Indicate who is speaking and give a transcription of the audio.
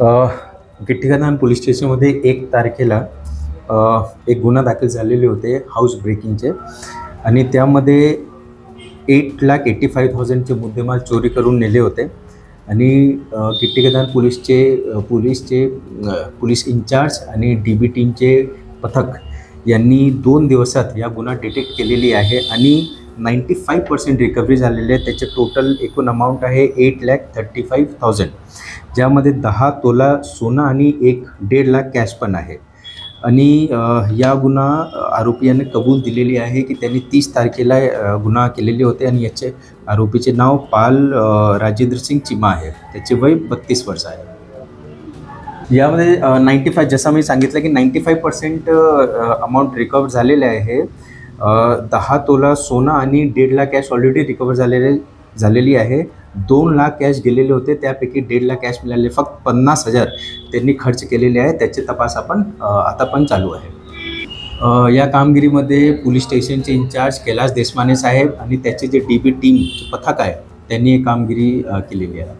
Speaker 1: गिट्टीकधान police स्टेशनमध्ये एक तारखेला एक गुन्हा दाखल झालेले होते हाऊस ब्रेकिंगचे आणि त्यामध्ये एट लाख एट्टी फाईव्ह थाउजंडचे मुद्देमाल चोरी करून नेले होते. आणि अ, पोलीसचे पोलीसचे पोलीस इंचार्ज आणि डी बी टीमचे पथक यांनी दोन दिवसात या गुन्हा डिटेक्ट केलेली आहे. आणि नाईंटी फाईव्ह पर्सेंट रिकव्हरी झालेली आहे. त्याचे टोटल एकूण अमाऊंट आहे eight lakh thirty five thousand ज्यामध्ये दहा तोला सोनं आणि एक दीड लाख कॅश पण आहे. आणि या गुन्हा अ, कबूल दिलेली आहे की त्यांनी तीस तारखेला गुन्हा केलेले होते आणि याचे आरोपीचे नाव पाल राजेंद्र सिंग चिमा आहे. त्याचे वय बत्तीस वर्ष आहे. यामध्ये नाईंटी फाय जसं मी सांगितलं की ninety five percent amount recover झालेले आहे. दहा तोला सोनं आणि दीड लाख कॅश ऑलरेडी रिकवर झालेले झालेली आहे. दोन लाख कॅश गेलेले होते त्यापैकी दीड लाख कॅश मिळाले. फक्त पन्नास हजार त्यांनी खर्च केलेले आहे. त्याचे तपास आपण आता पण चालू आहे. या कामगिरीमध्ये पोलीस स्टेशनचे इंचार्ज कैलास देशमाने साहेब आणि त्याचे जे डी बी टीम पथक आहे त्यांनी ही कामगिरी केलेली आहे.